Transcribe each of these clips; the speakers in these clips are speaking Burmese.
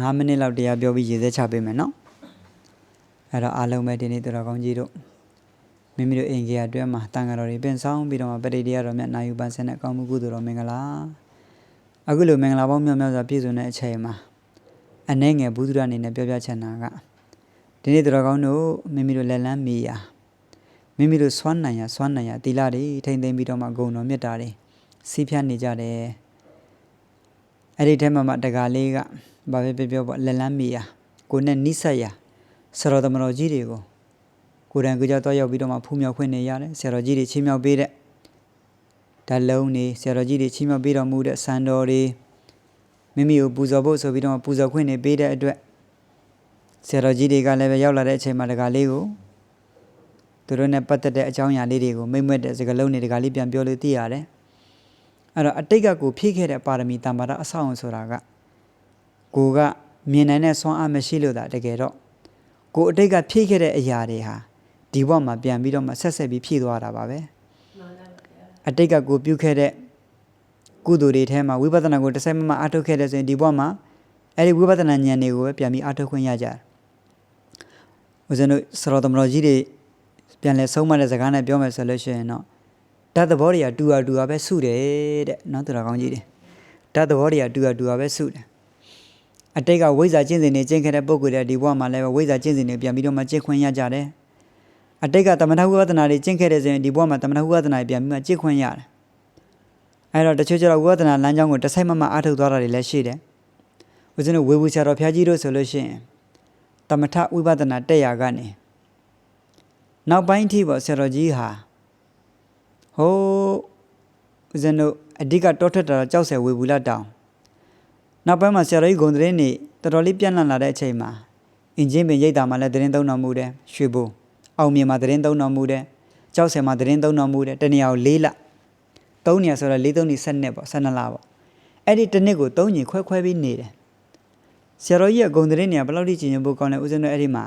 9မိနစ်လောက်တရားပြောပြီးရေစက်ချပေးမယ်နော်အဲ့တော့အားလုံးပဲဒီနေ့တော်တော်ကောင်းကြီးတို့မိမိတို့အိမ်ကြီးအတွင်းမှာတန်ဃာတော်တွေပင်ဆောင်ပြီးတော့မှပရိတရားတော်မြတ်နိုင်ယူပန်းစင်တဲ့အကောင်းမှုကုသိုလ်တော်မင်္ဂလာအခုလိုမင်္ဂလာပေါင်းမြောက်မြောက်စွာပြည့်စုံတဲ့အချိန်မှာအနှဲငယ်ဘုဒ္ဓအနေနဲ့ပြောပြချင်တာကဒီနေ့တော်တော်ကောင်းတို့မိမိတို့လက်လန်းမီယာမိမိတို့စွမ်းနိုင်ရစွမ်းနိုင်ရတီလာတွေထိမ့်သိမ့်ပြီးတော့မှဂုံတော်မြတ်တာတွေစီးဖြတ်နေကြတယ်အဲ့ဒီထဲမှာမှတကားလေးက ဘာပဲပြောပြောပေါ့လက်လန်းမီယာကိုနဲ့နိဆက်ရဆရာတော်သမတော်ကြီးတွေကိုကိုယ်တိုင်ကိုကြောက်တော့ရောက်ပြီးတော့မှဖူးမြောက်ခွင့်နေရတယ်ဆရာတော်ကြီးတွေချင်းမြောက်ပေးတဲ့ဓာတ်လုံးတွေဆရာတော်ကြီးတွေချင်းမြောက်ပေးတော်မူတဲ့စံတော်တွေမိမိကိုပူဇော်ဖို့ဆိုပြီးတော့မှပူဇော်ခွင့်နေပေးတဲ့အတွက်ဆရာတော်ကြီးတွေကလည်းပဲရောက်လာတဲ့အချိန်မှာတကားလေးကိုသူတို့နဲ့ပတ်သက်တဲ့အကြောင်းအရာလေးတွေကိုမိမ့်မွက်တဲ့စကားလုံးတွေတကားလေးပြန်ပြောလို့သိရတယ်အဲ့တော့အတိတ်ကကိုဖြည့်ခဲ့တဲ့ပါရမီတမ္ပါဒအဆောက်အုံဆိုတာက ကိုကမြင်နိုင်တဲ့ဆွမ်းအားမရှိလို့ဒါတကယ်တော့ကိုအတိတ်ကဖြည့်ခဲ့တဲ့အရာတွေဟာဒီဘဝမှာပြန်ပြီးတော့မှဆက်ဆက်ပြီးဖြည့်သွားတာပါပဲအတိတ်ကကိုပြုခဲ့တဲ့ကုသိုလ်တွေထဲမှာဝိပဿနာကိုတစ်ဆိုင်မမအားထုတ်ခဲ့တဲ့ဆိုရင်ဒီဘဝမှာအဲ့ဒီဝိပဿနာဉာဏ်တွေကိုပဲပြန်ပြီးအားထုတ်ခွင့်ရကြတယ်ဦးဇင်းတို့စရောသမတော်ကြီးတွေပြန်လဲဆုံးမတဲ့စကားနဲ့ပြောမယ်ဆိုလို့ရှိရင်တော့ဓာတ်သဘောတွေကတူအတူပဲစုတယ်တဲ့နော်သူတော်ကောင်းကြီးတွေဓာတ်သဘောတွေကတူအတူပဲစုတယ် အတိတ်ကဝိဇ္ဇာကျင့်စဉ်တွေကျင့်ခဲ့တဲ့ပုံကိုယ်တွေဒီဘဝမှာလည်းပဲဝိဇ္ဇာကျင့်စဉ်တွေပြန်ပြီးတော့မှကျင့်ခွင့်ရကြတယ်အတိတ်ကတမထဝိပဿနာတွေကျင့်ခဲ့တဲ့ဆိုရင်ဒီဘဝမှာတမထဝိပဿနာတွေပြန်ပြီးမှကျင့်ခွင့်ရတယ်အဲတော့တချို့ကျတော့ဝိပဿနာလမ်းကြောင်းကိုတစ်ဆိုင်မမအားထုတ်သွားတာတွေလည်းရှိတယ်ဦးဇင်းတို့ဝေဘူးဆရာတော်ဖျားကြီးတို့ဆိုလို့ရှိရင်တမထဝိပဿနာတက်ရာကနေနောက်ပိုင်းအထိပေါ့ဆရာတော်ကြီးဟာဟိုးဦးဇင်းတို့အဓိကတောထွက်တာတော့ကြောက်ဆယ်ဝေဘူးလာတောင် နောက်ပိုင်းမှာဆရာတော်ကြီးဂုံသတင်းနေတော်တော်လေးပြန့်လန့်လာတဲ့အချိန်မှာအင်ဂျင်ပင်ရိတ်တာမှာလည်းသတင်းသုံးတော်မူတယ်ရွှေဘိုအောင်မြင်မှာသတင်းသုံးတော်မူတယ်ကြောက်ဆယ်မှာသတင်းသုံးတော်မူတယ်တနေရာကို၄လ၃နေရာဆိုတော့၄၃နေ7နှစ်ပေါ့12လပေါ့အဲ့ဒီတစ်နှစ်ကို၃ညင်ခွဲခွဲပြီးနေတယ်ဆရာတော်ကြီးကဂုံသတင်းနေဘယ်လောက်ထိကျင်ကျင်ဖို့ကောင်းလဲဦးဇင်းတို့အဲ့ဒီမှာ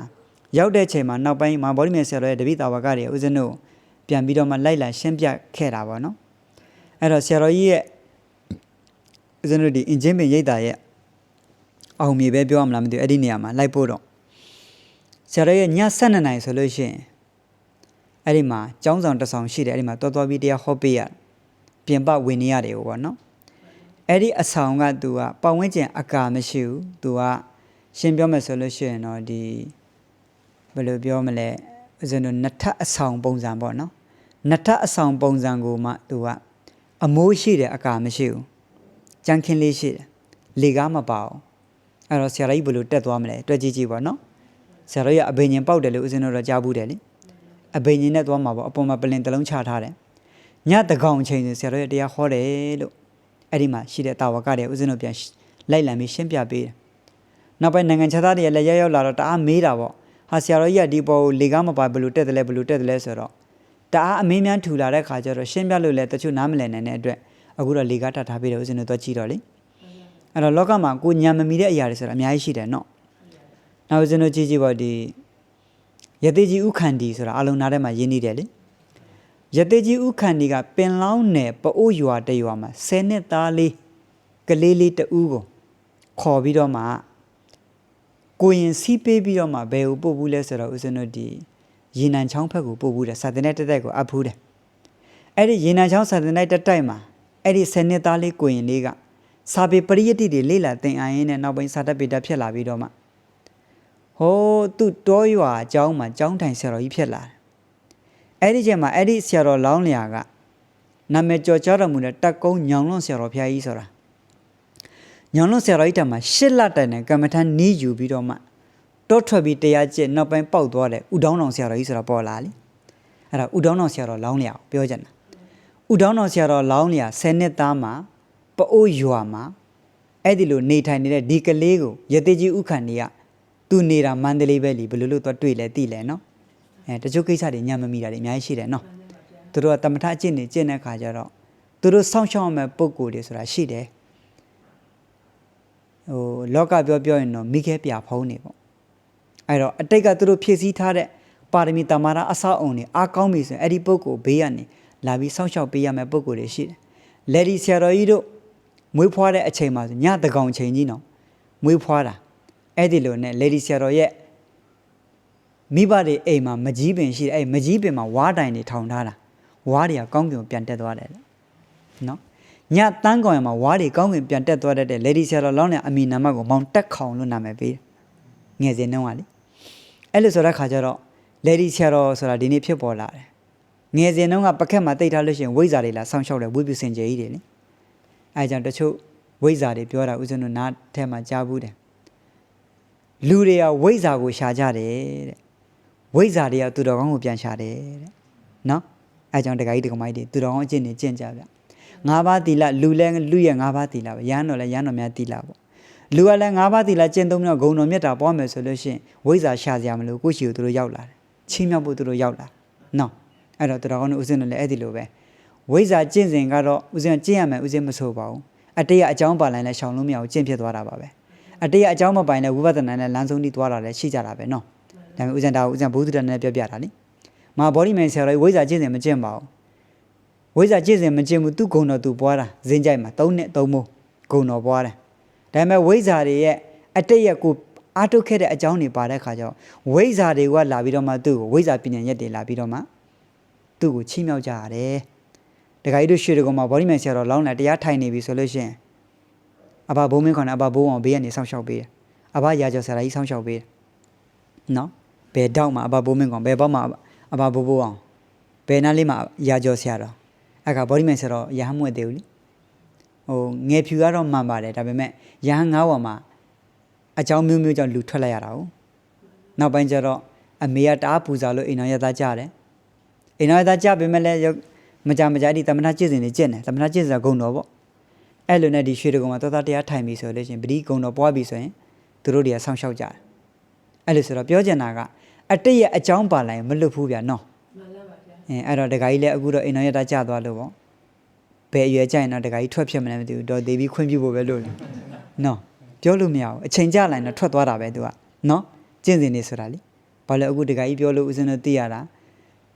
ရောက်တဲ့အချိန်မှာနောက်ပိုင်းမှာဗောဓိမေဆရာတော်ရဲ့တပိတာဝကတွေဦးဇင်းတို့ပြန်ပြီးတော့မှလိုက်လာရှင်းပြခဲ့တာပေါ့နော်အဲ့တော့ဆရာတော်ကြီးရဲ့ ဦးဇင်းတို့ဒီအင်ဂျင်ပင်ရိတ်တာရဲ့အောင်မြေပဲပြောရမလားမသိဘူးအဲ့ဒီနေရာမှာလိုက်ဖို့တော့ဆရာတော်ရဲ့ည7နှစ်နိုင်ဆိုလို့ရှိရင်အဲ့ဒီမှာကျောင်းဆောင်တစ်ဆောင်ရှိတယ်အဲ့ဒီမှာတော်တော်ပြီးတရားဟောပေးရပြင်ပဝင်နေရတယ်ပေါ့နော်အဲ့ဒီအဆောင်ကသူကပတ်ဝန်းကျင်အကာမရှိဘူးသူကရှင်းပြောမယ်ဆိုလို့ရှိရင်တော့ဒီဘယ်လိုပြောမလဲဦးဇင်းတို့နှစ်ထပ်အဆောင်ပုံစံပေါ့နော်နှစ်ထပ်အဆောင်ပုံစံကိုမှသူကအမိုးရှိတယ်အကာမရှိဘူး ကြမ်းခင်းလေးရှိတယ်လေကားမပါဘူးအဲ့တော့ဆရာကြီးဘယ်လိုတက်သွားမလဲတွက်ကြည့်ကြည့်ပေါ့နော်ဆရာကြီးကအဘိညာဉ်ပေါက်တယ်လို့ဦးဇင်းတို့တော့ကြားဘူးတယ်လေအဘိညာဉ်နဲ့သွားမှာပေါ့အပေါ်မှာပလင်တစ်လုံးချထားတယ်ညတကောင်ချိန်ဆိုဆရာကြီးတရားဟောတယ်လို့အဲ့ဒီမှာရှိတဲ့တာဝကတွေဦးဇင်းတို့ပြန်လိုက်လံပြီးရှင်းပြပေးတယ်နောက်ပိုင်းနိုင်ငံခြားသားတွေလည်းရောက်ရောက်လာတော့တအားမေးတာပေါ့ဟာဆရာတော်ကြီးကဒီပေါ်ကိုလေကားမပါဘယ်လိုတက်တယ်လဲဘယ်လိုတက်တယ်လဲဆိုတော့တအားအမင်းများထူလာတဲ့ခါကျတော့ရှင်းပြလို့လဲတချို့နားမလည်နိုင်တဲ့အတွက် အခုတော့လေကားတတ်ထားပေးတယ်ဦးဇင်းတို့တော့ကြည့်တော့လေအဲ့တော့လောကမှာကိုညာမမီတဲ့အရာတွေဆိုတာအများကြီးရှိတယ်နော်နောက်ဦးဇင်းတို့ကြည့်ကြည့်ပါဒီယတိကြီးဥခန္ဒီဆိုတာအလုံးနားထဲမှာရင်းနေတယ်လေယတိကြီးဥခန္ဒီကပင်လောင်းနယ်ပအိုးရွာတရွာမှာ10နှစ်သားလေးကလေးလေးတဦးကိုခေါ်ပြီးတော့မှကိုရင်စီးပေးပြီးတော့မှဘယ်ကိုပို့ဘူးလဲဆိုတော့ဦးဇင်းတို့ဒီရေနံချောင်းဘက်ကိုပို့ဘူးတယ်စာတင်တဲ့တက်တက်ကိုအပ်ဖူးတယ်အဲ့ဒီရေနံချောင်းစာတင်တဲ့တက်တိုက်မှာ အဲ့ဒီဆယ်နှစ်သားလေးကိုရင်လေးကစာပေပရိယတ္တိတွေလေ့လာသင်အားရင်းနဲ့နောက်ပိုင်းစာတတ်ပေတတ်ဖြစ်လာပြီးတော့မှဟိုးသူ့တောရွာအကြောင်းမှာကျောင်းထိုင်ဆရာတော်ကြီးဖြစ်လာတယ်အဲ့ဒီချိန်မှာအဲ့ဒီဆရာတော်လောင်းလျာကနာမည်ကျော်ကြားတော်မူတဲ့တက်ကုန်းညောင်လွန်ဆရာတော်ဖျားကြီးဆိုတာညောင်လွန်ဆရာတော်ကြီးတံမှာရှစ်လတိုင်နဲ့ကမ္မထန်နီးယူပြီးတော့မှတောထွက်ပြီးတရားကျင့်နောက်ပိုင်းပေါက်သွားတယ်ဥဒေါင်းတော်ဆရာတော်ကြီးဆိုတာပေါ်လာလေအဲ့ဒါဥဒေါင်းတော်ဆရာတော်လောင်းလျာကိုပြောချင်တာ ဥဒေါင်းတော်ဆရာတော်လောင်းလျာ10နှစ်သားမှာပအိုးရွာမှာအဲ့ဒီလိုနေထိုင်နေတဲ့ဒီကလေးကိုရသေးကြီးဥခန္ဒီကသူနေတာမန္တလေးပဲလीဘယ်လိုလုပ်သွားတွေ့လဲသိလဲနော်အဲတချို့ကိစ္စတွေညံမမိတာတွေအများကြီးရှိတယ်နော်သူတို့ကတမထအကျင့်နေကျင့်တဲ့ခါကျတော့သူတို့စောင့်ရှောက်ရမယ့်ပုံကိုယ်တွေဆိုတာရှိတယ်ဟိုလောကပြောပြောရင်တော့မိခဲပြဖုံးနေပေါ့အဲ့တော့အတိတ်ကသူတို့ဖြည့်ဆည်းထားတဲ့ပါရမီတမာရအဆောက်အုံတွေအားကောင်းပြီဆိုရင်အဲ့ဒီပုဂ္ဂိုလ်ဘေးကနေ လာပြီးစောင့်ရှောက်ပေးရမယ့်ပုဂ္ဂိုလ်တွေရှိတယ်လက်ဒီဆရာတော်ကြီးတို့မွေးဖွားတဲ့အချိန်မှာဆိုညတကောင်ချိန်ကြီးနော်မွေးဖွားတာအဲ့ဒီလိုနဲ့လေဒီဆရာတော်ရဲ့မိဘတွေအိမ်မှာမကြီးပင်ရှိတယ်အဲ့မကြီးပင်မှာဝါတိုင်တွေထောင်ထားတာဝါတွေကကောင်းကင်ကိုပြန်တက်သွားတယ်လေနော်ညတန်းကောင်ရမှာဝါတွေကောင်းကင်ပြန်တက်သွားတတ်တဲ့လေဒီဆရာတော်လောင်းတဲ့အမီနာမတ်ကိုမောင်တက်ခေါင်လို့နာမည်ပေးတယ်ငယ်စဉ်တုန်းကလေအဲ့လိုဆိုတဲ့ခါကျတော့လေဒီဆရာတော်ဆိုတာဒီနေ့ဖြစ်ပေါ်လာတယ် ငယ်စဉ်တုန်းကပကက်မှာတိတ်ထားလို့ရှိရင်ဝိဇ္ဇာတွေလာဆောင်းလျှောက်တယ်ဝိပုစင်ကြီးတွေလေအဲကြောင့်တချို့ဝိဇ္ဇာတွေပြောတာဥစဉ်တို့နားထဲမှာကြားဘူးတယ်လူတွေကဝိဇ္ဇာကိုရှာကြတယ်တဲ့ဝိဇ္ဇာတွေကသူတော်ကောင်းကိုပြန်ရှာတယ်တဲ့နော်အဲကြောင့်တခါကြီးတက္ကမကြီးတွေသူတော်ကောင်းအကျင့်တွေကျင့်ကြဗျငါးပါးသီလလူလဲလူရဲ့ငါးပါးသီလပဲရဟန်းတော်လဲရဟန်းတော်များသီလပေါ့လူကလည်းငါးပါးသီလကျင့်သုံးပြီးတော့ဂုဏ်တော်မြတ်တာပွားမယ်ဆိုလို့ရှိရင်ဝိဇ္ဇာရှာစရာမလိုကိုယ့်ရှိကိုသူတို့ရောက်လာတယ်ချင်းမြောက်ဖို့သူတို့ရောက်လာနော် အဲ့တော့သူတော်ကောင်းတို့ဥစဉ်တို့လည်းအဲ့ဒီလိုပဲဝိဇ္ဇာကျင့်စဉ်ကတော့ဥစဉ်ကျင့်ရမယ်ဥစဉ်မဆိုပါဘူးအတေးကအကြောင်းပါလိုက်လဲရှောင်လို့မရဘူးကျင့်ဖြစ်သွားတာပါပဲအတေးကအကြောင်းမပိုင်လဲဝိပဿနာနဲ့လမ်းဆုံးတီးသွားတာလည်းရှိကြတာပဲနော်ဒါပေမဲ့ဥစဉ်ဒါကိုဥစဉ်ဘုဒ္ဓတန်နဲ့ပြောပြတာလေမာဘောဒီမန်ဆရာတော်ဝိဇ္ဇာကျင့်စဉ်မကျင့်ပါဘူးဝိဇ္ဇာကျင့်စဉ်မကျင့်ဘူးသူ့ဂုဏ်တော်သူပွားတာဇင်းကြိုက်မှာ၃နှစ်၃မိုးဂုဏ်တော်ပွားတယ်ဒါပေမဲ့ဝိဇ္ဇာတွေရဲ့အတိတ်ရဲ့ကိုအာထုတ်ခဲ့တဲ့အကြောင်းတွေပါတဲ့ခါကျတော့ဝိဇ္ဇာတွေကလာပြီးတော့မှသူ့ကိုဝိဇ္ဇာပညာရက်တွေလာပြီးတော့မှ သူ့ကိုချီးမြှောက်ကြရတယ်။ဒကာကြီးတို့ရွှေတကုံမှာဘောဒီမန်ဆရာတော်လောင်းလာတရားထိုင်နေပြီဆိုလို့ရှိရင်အဘဘုံမင်းခေါ်တဲ့အဘဘိုးအောင်ဘေးကနေဆောင်းလျှောက်ပေးတယ်။အဘရာကျော်ဆရာကြီးဆောင်းလျှောက်ပေးတယ်။နော်ဘယ်တော့မှအဘဘုံမင်းခေါ်ဘယ်ဘောက်မှအဘဘိုးဘိုးအောင်ဘယ်နားလေးမှရာကျော်ဆရာတော်အဲ့ကဘောဒီမန်ဆရာတော်ရဟန်းမွေသေးဘူးလေ။ဟိုငယ်ဖြူကတော့မှန်ပါတယ်ဒါပေမဲ့ရဟန်းငါးဝါမှာအကြောင်းမျိုးမျိုးကြောင့်လူထွက်လိုက်ရတာ哦နောက်ပိုင်းကျတော့အမေကတအားပူဇော်လို့အိမ်တော်ရသားကြတယ် အိမ်တော်ရသားကြပေမဲ့လည်းမကြမကြဒီတမနာကျင့်စဉ်တွေကျင့်တယ်တမနာကျင့်စဉ်ကဂုံတော်ပေါ့အဲ့လိုနဲ့ဒီရွှေတကုံမှာသောသားတရားထိုင်ပြီဆိုလို့ရှိရင်ပတိဂုံတော်ပွားပြီဆိုရင်သူတို့တွေကဆောင်းလျှောက်ကြတယ်အဲ့လိုဆိုတော့ပြောချင်တာကအတိတ်ရဲ့အကြောင်းပါလိုက်မလွတ်ဘူးဗျာနော်မှန်လားပါဗျာအဲအဲ့တော့ဒကာကြီးလည်းအခုတော့အိမ်တော်ရသားကြသွားလို့ပေါ့ဘယ်အရွယ်ကြရင်တော့ဒကာကြီးထွက်ဖြစ်မလဲမသိဘူးတော့ဒေဘီခွင့်ပြုဖို့ပဲလို့လေနော်ပြောလို့မရဘူးအချိန်ကြလိုက်တော့ထွက်သွားတာပဲသူကနော်ကျင့်စဉ်နေဆိုတာလေဘာလဲအခုဒကာကြီးပြောလို့ဦးဇင်းတို့သိရတာ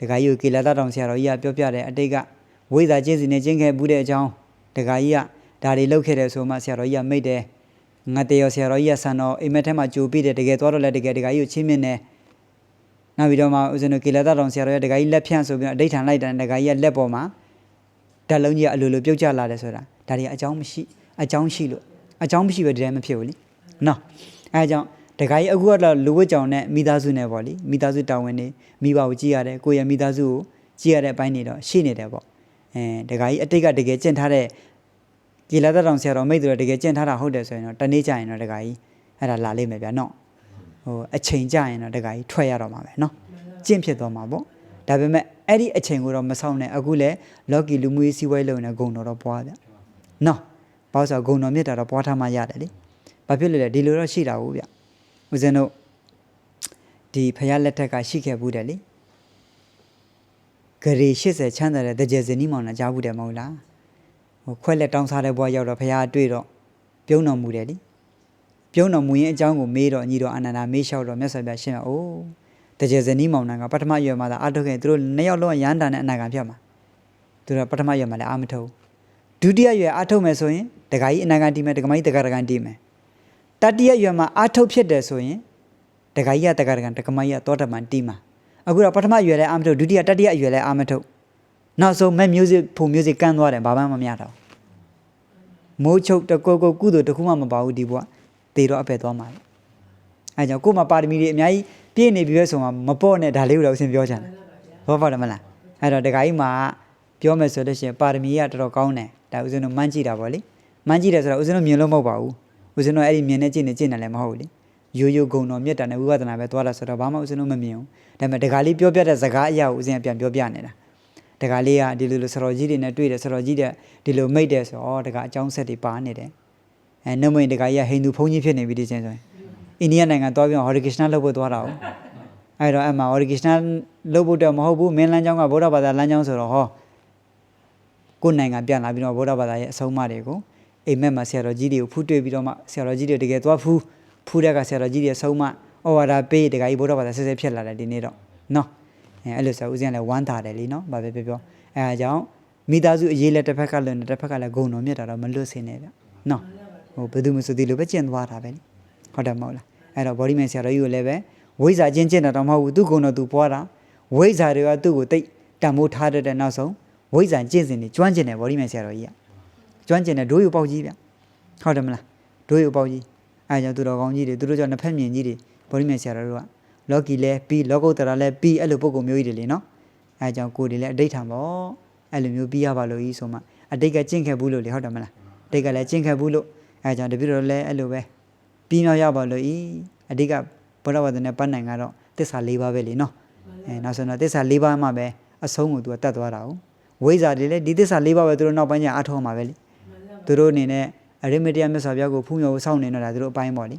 ဒကာကြီးကိုကေလာတတောင်ဆရာတော်ကြီးကပြောပြတယ်အတိတ်ကဝိဇ္ဇာကျင့်စဉ်နေကျင့်ခဲ့ဘူးတဲ့အကြောင်းဒကာကြီးကဒါတွေလုပ်ခဲ့တယ်ဆိုမှဆရာတော်ကြီးကမိတ်တယ်ငါတေရောဆရာတော်ကြီးကဆန်တော်အိမ်မက်ထဲမှာကြိုပြီးတယ်တကယ်သွားတော့လည်းတကယ်ဒကာကြီးကိုချင်းမြင့်တယ်နောက်ပြီးတော့မှဦးဇင်းတို့ကေလာတတော်ဆရာတော်ရဲ့ဒကာကြီးလက်ဖြန့်ဆိုပြီးတော့အဋိဌာန်လိုက်တယ်ဒကာကြီးရဲ့လက်ပေါ်မှာဓာတ်လုံးကြီးကအလိုလိုပြုတ်ကျလာတယ်ဆိုတာဒါတွေအကြောင်းမရှိအကြောင်းရှိလို့အကြောင်းမရှိပဲဒီတိုင်းမဖြစ်ဘူးလीနော်အဲအကြောင်း ဒကာကြီးအခုကတော့လူဝတ်ကြောင်နဲ့မိသားစုနဲ့ပေါ့လीမိသားစုတာဝန်နေမိဘကိုကြည့်ရတယ်ကိုယ့်ရဲ့မိသားစုကိုကြည့်ရတဲ့အပိုင်းတွေတော့ရှိနေတယ်ပေါ့အဲဒကာကြီးအတိတ်ကတကယ်ကျင့်ထားတဲ့ကေလာတတော်ဆရာတော်မိတ်တို့တကယ်ကျင့်ထားတာဟုတ်တယ်ဆိုရင်တော့တနေ့ကျရင်တော့ဒကာကြီးအဲ့ဒါလာလိမ့်မယ်ဗျာနော်ဟိုအချိန်ကျရင်တော့ဒကာကြီးထွက်ရတော့မှာပဲနော်ကျင့်ဖြစ်သွားမှာပေါ့ဒါပေမဲ့အဲ့ဒီအချိန်ကိုတော့မဆောင်နဲ့အခုလဲလော်ကီလူမှုရေးစီးပွားရေးလုပ်နေဂုံတော်တော့ပွားဗျနော်ဘာလို့ဆိုဂုံတော်မြတ်တာတော့ပွားထားမှရတယ်လေဘာဖြစ်လို့လဲဒီလိုတော့ရှိတာဘူးဗျ ဦးဇင်းတို့ဒီဖယားလက်ထက်ကရှိခဲ့ဘူးတယ်လေဂရေ80ချမ်းသာတဲ့တကြယ်စနီးမောင်နှံကြားဘူးတယ်မဟုတ်လားဟိုခွက်လက်တောင်းစားတဲ့ဘွားရောက်တော့ဖယားတွေ့တော့ပြုံးတော်မူတယ်လေပြုံးတော်မူရင်အကြောင်းကိုမေးတော့ညီတော်အာနန္ဒာမေးလျှောက်တော့မြတ်စွာဘုရားရှင်းတော့အိုးတကြယ်ဇနီးမောင်နှံကပထမရွယ်မှာသာအထုတ်ခဲ့သူတို့နှစ်ယောက်လုံးကရန်တာနဲ့အနာခံဖြတ်မှာသူတို့ပထမရွယ်မှာလည်းအာမထုတ်ဒုတိယရွယ်အာထုတ်မယ်ဆိုရင်ဒကာကြီးအနာခံတီးမယ်ဒကမကြီးတက္ကရာကန်တီးမယ် တတိယရွယ်မှာအာထုတ်ဖြစ်တယ်ဆိုရင်ဒကာကြီးကတက္ကရာကန်ဒကမကြီးကသောတမန်တီးမှာအခုတော့ပထမရွယ်လည်းအာမထုတ်ဒုတိယတတိယရွယ်လည်းအာမထုတ်နောက်ဆုံးမဲ့ music ဖုန် music ကန်းသွားတယ်ဘာမှမမြတော့မိုးချုပ်တကောကောကုသိုလ်တစ်ခုမှမပါဘူးဒီဘုရားတေတော့အဖက်သွားမှာလေအဲကြောင့်ကို့မှာပါရမီတွေအများကြီးပြည့်နေပြီပဲဆိုမှမပေါ့နဲ့ဒါလေးကိုတော့အရှင်ပြောချင်တယ်ဘောပါတယ်မလားအဲ့တော့ဒကာကြီးမှာပြောမယ်ဆိုလို့ရှိရင်ပါရမီကတော်တော်ကောင်းတယ်ဒါဦးဇင်းတို့မှန်းကြည့်တာပေါ့လေမှန်းကြည့်တယ်ဆိုတော့ဦးဇင်းတို့မြင်လို့မဟုတ်ပါဘူး ဦးဇင်းတို့အဲ့ဒီမြင်နေကြည့်နေကြည့်နေလည်းမဟုတ်ဘူးလေရိုးရိုးဂုံတော်မြတ်တာနဲ့ဝိပဿနာပဲသွားတာဆိုတော့ဘာမှဦးဇင်းတို့မမြင်ဘူးဒါပေမဲ့ဒကာလေးပြောပြတဲ့စကားအရာကိုဦးဇင်းကပြန်ပြောပြနေတာဒကာလေးကဒီလိုလိုဆတော်ကြီးတွေနဲ့တွေ့တယ်ဆတော်ကြီးတဲ့ဒီလိုမိတ်တယ်ဆိုတော့ဒကာအကြောင်းဆက်တွေပါနေတယ်အဲနှုတ်မိန်ဒကာကြီးကဟိန္ဒူဘုန်းကြီးဖြစ်နေပြီဒီချင်းဆိုရင်အိန္ဒိယနိုင်ငံသွားပြီးတော့ဟောရီက ೃಷ್ ဏလုပ်ဖို့သွားတာ哦အဲ့တော့အမှ original လုပ်ဖို့တော့မဟုတ်ဘူးမင်းလမ်းကြောင်းကဗုဒ္ဓဘာသာလမ်းကြောင်းဆိုတော့ဟောကိုယ်နိုင်ငံပြန်လာပြီးတော့ဗုဒ္ဓဘာသာရဲ့အဆုံးအမတွေကို အိမ်မက်မှာဆရာတော်ကြီးတွေကိုဖူးတွေ့ပြီးတော့မှဆရာတော်ကြီးတွေတကယ်သွားဖူးဖူးတဲ့ကဆရာတော်ကြီးတွေအဆုံးအမဩဝါဒပေးတကယ်ကြီးဗုဒ္ဓဘာသာဆက်ဆက်ဖြစ်လာတယ်ဒီနေ့တော့နော်အဲအဲ့လိုဆိုဦးဇင်းကလည်းဝမ်းသာတယ်လीနော်ဘာပဲပြောပြောအဲအားကြောင့်မိသားစုအရေးလက်တစ်ဖက်ကလည်းတစ်ဖက်ကလည်းဂုံတော်မြတ်တာတော့မလွတ်စင်နဲ့ဗျနော်ဟိုဘယ်သူမှမဆိုဒီလိုပဲကျင့်သွားတာပဲလीဟုတ်တယ်မဟုတ်လားအဲ့တော့ဗောဓိမံဆရာတော်ကြီးကိုလည်းပဲဝိဇ္ဇာချင်းချင်းတော့မဟုတ်ဘူးသူ့ကုံတော်သူပွားတာဝိဇ္ဇာတွေကသူ့ကိုတိတ်တန်မိုးထားတတ်တဲ့နောက်ဆုံးဝိဇ္ဇာကျင့်စဉ်တွေကျွမ်းကျင်တယ်ဗောဓိမံဆရာတော်ကြီးက ကျွမ်းကျင်တယ်ဒိုးယူပေါက်ကြီးဗျဟုတ်တယ်မလားဒိုးယူပေါက်ကြီးအဲဒါကြောင့်သူတော်ကောင်းကြီးတွေသူတို့ကြောင့်နှစ်ဖက်မြင်ကြီးတွေဗောဓိမံဆရာတော်တို့ကလောကီလဲပြီးလောကုတ္တရာလဲပြီးအဲ့လိုပုံကုမျိုးကြီးတွေလေနော်အဲဒါကြောင့်ကိုယ်တွေလည်းအဋိဋ္ဌံပေါ့အဲ့လိုမျိုးပြီးရပါလို့ဤဆိုမှအတိတ်ကကျင့်ခဲ့ဘူးလို့လေဟုတ်တယ်မလားအတိတ်ကလည်းကျင့်ခဲ့ဘူးလို့အဲဒါကြောင့်တပည့်တော်လည်းအဲ့လိုပဲပြီးမြောက်ရပါလို့ဤအဓိကဘုရားဝတ္တနဲ့ပတ်နိုင်ကတော့သစ္စာ၄ပါးပဲလေနော်အဲနောက်ဆုံးတော့သစ္စာ၄ပါးမှပဲအဆုံးကိုသူကတတ်သွားတာ哦ဝိဇ္ဇာတွေလည်းဒီသစ္စာ၄ပါးပဲသူတို့နောက်ပိုင်းကျအထောက်မှာပဲလေ သူတို့အနေနဲ့အရိမတယမြတ်စွာဘုရားကိုဖူးမြော်ဖို့စောင့်နေတော့တာသူတို့အပိုင်းပေါ့လေ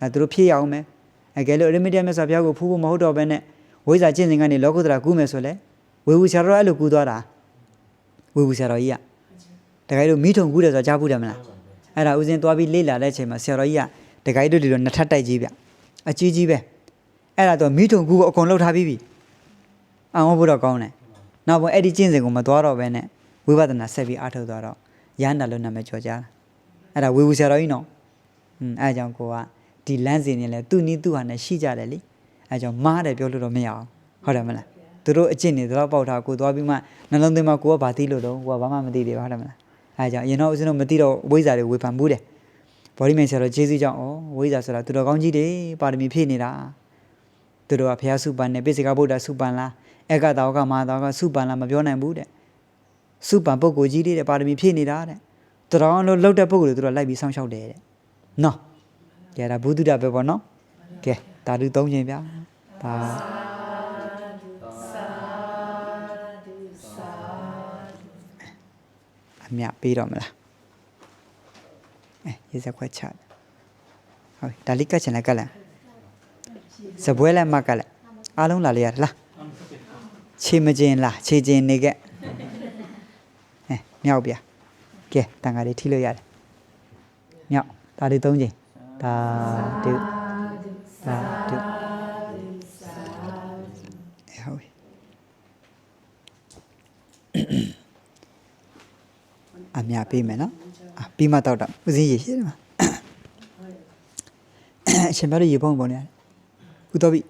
အဲသူတို့ဖြည့်ရအောင်မယ်အဲကဲလို့အရိမတယမြတ်စွာဘုရားကိုဖူးဖို့မဟုတ်တော့ဘဲနဲ့ဝိဇ္ဇာကျင့်စဉ်ကနေလောကုတ္တရာကူးမယ်ဆိုလဲဝေဝူဆရာတော်အဲ့လိုကူးသွားတာဝေဝူဆရာတော်ကြီးကတကယ်လို့မိထုံကူးတယ်ဆိုတော့ကြားဘူးတယ်မလားအဲ့ဒါဦးစင်းသွားပြီးလေ့လာတဲ့အချိန်မှာဆရာတော်ကြီးကတခိုင်းတို့တွေတော့နှစ်ထပ်တိုက်ကြီးဗျအကြီးကြီးပဲအဲ့ဒါတော့မိထုံကူကိုအကုန်လှုပ်ထားပြီးပြီအောင်ဖို့တော့ကောင်းတယ်နောက်ပိုင်းအဲ့ဒီကျင့်စဉ်ကိုမသွားတော့ဘဲနဲ့ဝိပဿနာဆက်ပြီးအားထုတ်သွားတော့ ရဟန္တာလို့နာမည်ကျော်ကြတာအဲ့ဒါဝေဝူဆရာတော်ကြီးနော်อืมအဲ့ဒါကြောင့်ကိုကဒီလမ်းစဉ်နေလဲသူ့နီးသူ့ဟာနဲ့ရှိကြတယ်လေအဲ့ဒါကြောင့်မားတယ်ပြောလို့တော့မရအောင်ဟုတ်တယ်မလားသူတို့အကျင့်တွေတော့ပေါက်ထားကိုသွားပြီးမှနှလုံးသွင်းမှာကိုကဘာသိလို့တော့ကိုကဘာမှမသိသေးဘူးဟုတ်တယ်မလားအဲဒါကြောင့်အရင်တော့ဦးဇင်းတို့မသိတော့ဝိဇ္ဇာတွေဝေဖန်မှုတယ်ဘော်ဒီမင်ဆရာတော်ဂျေဇီကြောင့်ဩဝိဇ္ဇာဆိုတာသူတော်ကောင်းကြီးတွေပါရမီဖြည့်နေတာသူတို့ကဘုရားစုပန်နဲ့ပိစိကဗုဒ္ဓစုပန်လားအက္ကတာဝကမဟာတာဝကစုပန်လားမပြောနိုင်ဘူးတဲ့ စုပန်ပုဂ္ဂိုလ်ကြီးတွေတဲ့ပါရမီဖြည့်နေတာတဲ့သူတော်ကောင်းလို့လှုပ်တဲ့ပုဂ္ဂိုလ်တွေသူတို့လိုက်ပြီးစောင့်ရှောက်တယ်တဲ့နော်ကဲဒါဘုဒ္ဓတာပဲပေါ့နော်ကဲတာဓုသုံးချိန်ဗျာဒါအမြပေးတော့မလားအဲရေစက်ခွက်ချတယ်ဟုတ်ဒါလေးကတ်ချင်လဲကတ်လိုက်စပွဲလဲမကတ်လိုက်အားလုံးလာလေးရတယ်လားခြေမကျင်လားခြေကျင်နေခဲ့အဲ မြောက်ပြကဲတန်ခါလေးထိလို့ရတယ်မြောက်ဒါလေးသုံးချိန်ဒါဒုဒါဒုအဲဟုတ်ပြီအမြပေးမယ်နော်အာပြီးမှတော့တော့ဦးစင်းရေရှိတယ်မှာအရှင်ဘရရေပုံပုံနေဥတော်ပြီ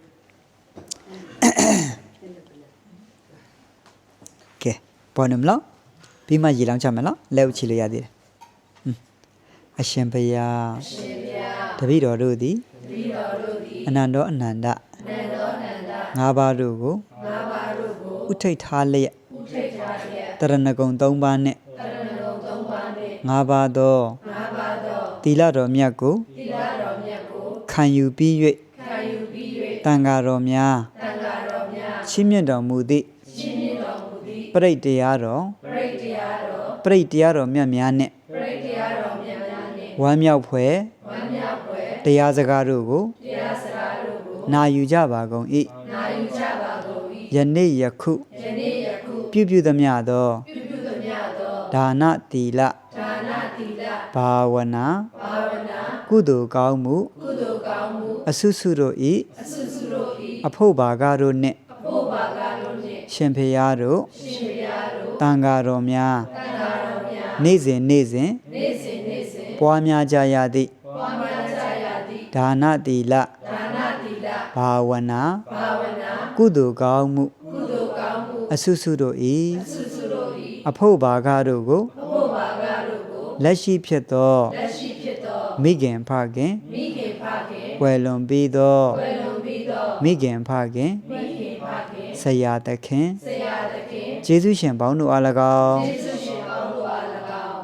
ကဲပေါ်နေမလား ပြီးမှရေလောင်းချမယ်နော်လက်ဥချီလို့ရသေးတယ်ဟွန်းအရှင်ဘုရားအရှင်ဘုရားတပည့်တော်တို့သည်တပည့်တော်တို့သည်အနန္တောအနန္တအနန္တောအနန္တငါးပါးတို့ကိုငါးပါးတို့ကိုဥထိတ်ထားလျက်ဥထိတ်ထားလျက်တရဏဂုံ၃ပါးနှင့်ငါးပါးသောငါးပါးသောသီလတော်မြတ်ကိုသီလတော်မြတ်ကိုခံယူပြီး၍ခံယူပြီး၍တန်ဃာတော်များတန်ဃာတော်များချီးမြှင့်တော်မူသည့်ချီးမြှင့်တော်မူသည့်ပရိတ်တရားတော်ပရိတ်တရားတော် ပရိတ်တရားတော်မြတ်များနှင့်ပရိတ်တရားတော်မြတ်များနှင့်ဝမ်းမြောက်ဖွယ်ဝမ်းမြောက်ဖွယ်တရားစကားတို့ကိုတရားစကားတို့ကိုနာယူကြပါကုန်၏နာယူကြပါကုန်၏ယနေ့ယခုယနေ့ယခုပြုပြုသမျှသောပြုပြုသမျှသောဒါနသီလဒါနသီလဘာဝနာဘာဝနာကုသိုလ်ကောင်းမှုကုသိုလ်ကောင်းမှုအဆုစုတို့ဤအဆုစုတို့ဤအဖို့ဘာကတို့နှင့်အဖို့ဘာကတို့နှင့်ရှင်ဖေယားတို့ရှင်ဖေယားတို့တန်ဃာတော်များတန်ဃာတော်များ နေ့စဉ်နေ့စဉ်နေ့စဉ်နေ့စဉ်ပွားများကြရသည့်ပွားများကြရသည့်ဒါနသီလဒါနသီလဘာဝနာဘာဝနာကုသိုလ်ကောင်းမှုကုသိုလ်ကောင်းမှုအဆုစုတို့ဤအဆုစုတို့ဤအဖို့ဘာကတို့ကိုအဖို့ဘာကတို့ကိုလက်ရှိဖြစ်သောလက်ရှိဖြစ်သောမိခင်ဖခင်မိခင်ဖခင်ွယ်လွန်ပြီးသောွယ်လွန်ပြီးသောမိခင်ဖခင်မိခင်ဖခင်ဆရာသခင်ဆရာသခင်ယေရှုရှင်ပေါင်းတို့အား၎င်းယေရှုရှင်ပေါင်းတို့အား၎င်း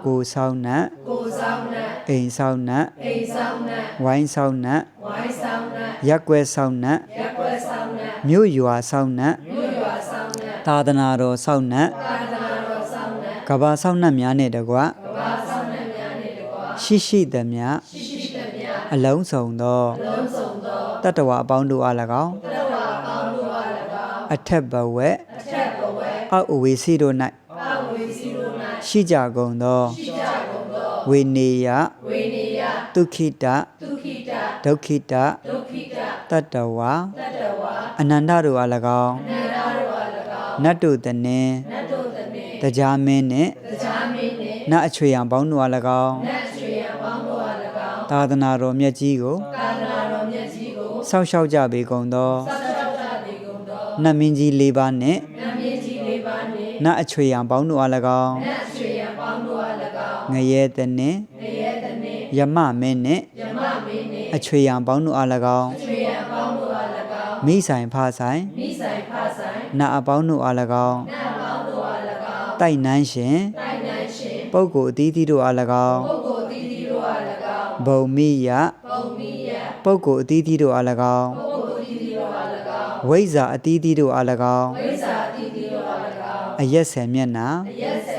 ကိုဆောင်နတ်ကိုဆောင်နတ်အိမ်ဆောင်နတ်အိမ်ဆောင်နတ်ဝိုင်းဆောင်နတ်ဝိုင်းဆောင်နတ်ရက်ွယ်ဆောင်နတ်ရက်ွယ်ဆောင်နတ်မြို့ရွာဆောင်နတ်မြို့ရွာဆောင်နတ်သာသနာတော်ဆောင်နတ်သာသနာတော်ဆောင်နတ်ကဘာဆောင်နတ်များနဲ့တကွကဘာဆောင်နတ်များနဲ့တကွရှိရှိသမျှရှိရှိသမျှအလုံးစုံသောအလုံးစုံသောတတ္တဝအပေါင်းတို့အား၎င်းတတ္တဝအပေါင်းတို့အား၎င်းအထက်ဘဝအထက်ဘဝအောက်အဝေစီတို့၌အောက်အဝေစီတို့၌ ရှိကြကုန်သောရှိကြကုန်သောဝေနေယဝေနေယဒုက္ခိတဒုက္ခိတဒုက္ခိတဒုက္ခိတတတ္တဝတတ္တဝအနန္တတို့အား၎င်းအနန္တတို့အား၎င်းနတ်တို့တနင်နတ်တို့တနင်တရားမင်းနှင့်တရားမင်းနှင့်နတ်အချွေရန်ပေါင်းတို့အား၎င်းနတ်အချွေရန်ပေါင်းတို့အား၎င်းသာသနာတော်မြတ်ကြီးကိုသာသနာတော်မြတ်ကြီးကိုဆောက်ရှောက်ကြပေကုန်သောစောက်ရှောက်ကြပေကုန်သောနတ်မင်းကြီး၄ပါးနှင့်နတ်မြင့်ကြီးလေးပါးနှင့်နတ်အချွေရန်ပေါင်းတို့အား၎င်းနတ်အဆွေရပေါင်းတို့အား၎ င်းငရဲတနှင့်ငရဲတနှင့်ယမမင်းနှင့်ယမမင်းနှင့်အချွေရန်ပေါင်းတို့အား၎င်းအဆွေရပေါင်းတို့အား၎င်းမိဆိုင်ဖဆိုင်မိဆိုင်ဖဆိုင်နတ်အပေါင်းတို့အား၎င်းနတ်ပေါင်းတို့အား၎င်းတိုက်နှန်းရှင်တိုင်းနိုင်ရှင်ပုဂ္ဂိုလ်အသီးသီးတို့အား၎င်းပုဂ္ဂိုလ်တည်တည်တို့အား၎င်းဘုံမိယပုံမီယပုဂ္ဂိုလ်အသီးသီးတို့အား၎င်းပုဂ္ဂိုလ်တည်တည်တို့အား၎င်းဝိဇ္ဇာအသီးသီးတို့အား၎င်းဝိဇ္ဇာတည်တည်တို့အား၎င်းအရက်ဆယ်မျက်နှာအရက်ဆက်မျက်နှာ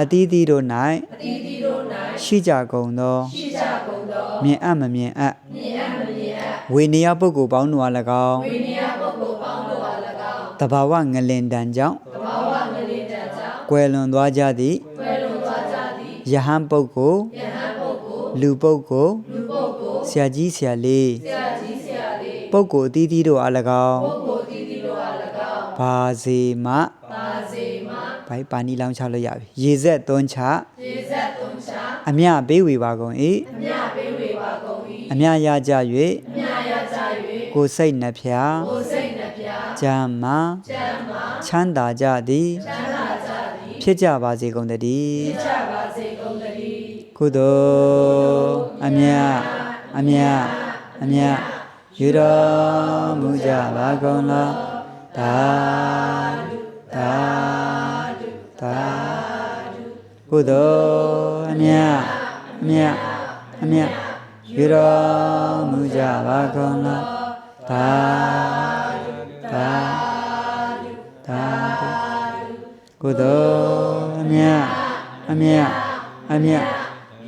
အသီးသီးတို့အတီးတီတို့၌၌ရှိကြကုန်သောရှိကြကုန်သောမြင်အပ်မမြင်အပ်မြင်အပ်မမြင်အပ်ဝေနေယပုဂ္ဂိုလ်ပေါင်းတို့အား၎င်းဝိနည်းပုဂ္ဂိုလ်ပေါင်းတို့အား၎င်းတဘာဝငလင်တန်ကြောင့်သဘာဝငလေးတန်ကြောင့်ကွယ်လွန်သွားကြသည့်ကွယ်လွန်သွားကြသည်ယဟန်ပုဂ္ဂိုလ်ယဟန်ပုဂ္ဂိုလ်လူပုဂ္ဂိုလ်လူပုဂ္ဂိုလ်ဆရာကြီးဆရာလေးဆရာကြီးဆရာလေးပုဂ္ဂိုလ်အသီးသီးတို့အား၎င်းပုဂ္ဂိုလ်တည်တည်တို့အား၎င်းဘာစေမပါစေမ ဘိုင်ပါဏီလောင်းချလို့ရပြီရေဆက်သွန်းချရေဆက်သုံးချာအမြပေးဝေပါကုန်၏အမြပေးဝေပါကုန်၏အမြရကြအမြရကြ၍ကိုယ်စိတ်နှဖျား၍ကိုယ်စိတ်နှပြကြမ်းမာကျမ်းမာချမ်းသာကြသည်ချမ်းသာကြသည်ဖြစ်ကြပါစေကုန်တည်းဖြစ်ကြပါစေကုန်သတည်းကုသိုလ်အမြအမြအမြယူတော်မူကြပါကုန်လောသာ သာသာကုသိုလ်အမြအမြအမြယူတော်မူကြပါကုန်လောသာသာသာကုသိုလ်အမြအမြအမြ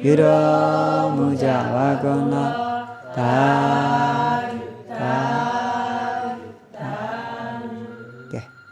ယူတော်မူကြပါကုန်လောသာ